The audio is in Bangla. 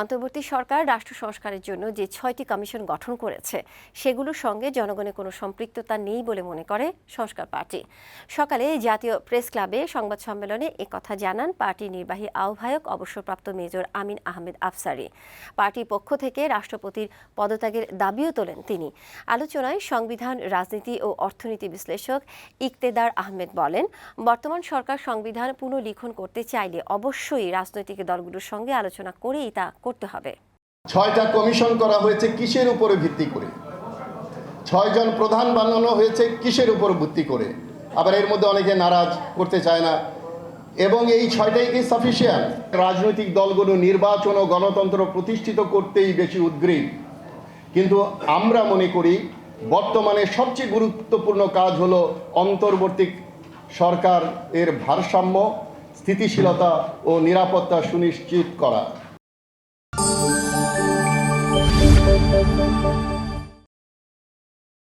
অন্তর্বর্তী সরকার রাষ্ট্র সংস্কারের জন্য যে ছয়টি কমিশন গঠন করেছে, সেগুলোর সঙ্গে জনগণের কোনো সম্পৃক্ততা নেই বলে মনে করে সংস্কার পার্টি। সকালে জাতীয় প্রেস ক্লাবে সংবাদ সম্মেলনে কথা জানান পার্টি নির্বাহী আহ্বায়ক অবসরপ্রাপ্ত মেজর আমিন আহমেদ আফসারি। পার্টির পক্ষ থেকে রাষ্ট্রপতির পদত্যাগের দাবিও তোলেন তিনি। আলোচনায় সংবিধান, রাজনীতি ও অর্থনীতি বিশ্লেষক ইকতেদার আহমেদ বলেন, বর্তমান সরকার সংবিধান পুনর্লিখন করতে চাইলে অবশ্যই রাজনৈতিক দলগুলোর সঙ্গে আলোচনা করেই তা করতে হবে। ছয়টা কমিশন করা হয়েছে কিসের উপরে ভিত্তি করে? ছয়জন প্রধান বানানো হয়েছে কিসের উপর ভিত্তি করে? আবার এর মধ্যে অনেকে নারাজ করতে চায় না। এবং এই ছয়টাই কি সাফিসিয়েন্ট রাজনৈতিক দলগুলো নির্বাচন ও গণতন্ত্র প্রতিষ্ঠিত করতেই বেশি উদ্গ্রীব। কিন্তু আমরা মনে করি, বর্তমানে সবচেয়ে গুরুত্বপূর্ণ কাজ হলো অন্তর্বর্তী সরকার এর ভারসাম্য, স্থিতিশীলতা ও নিরাপত্তা সুনিশ্চিত করা। Música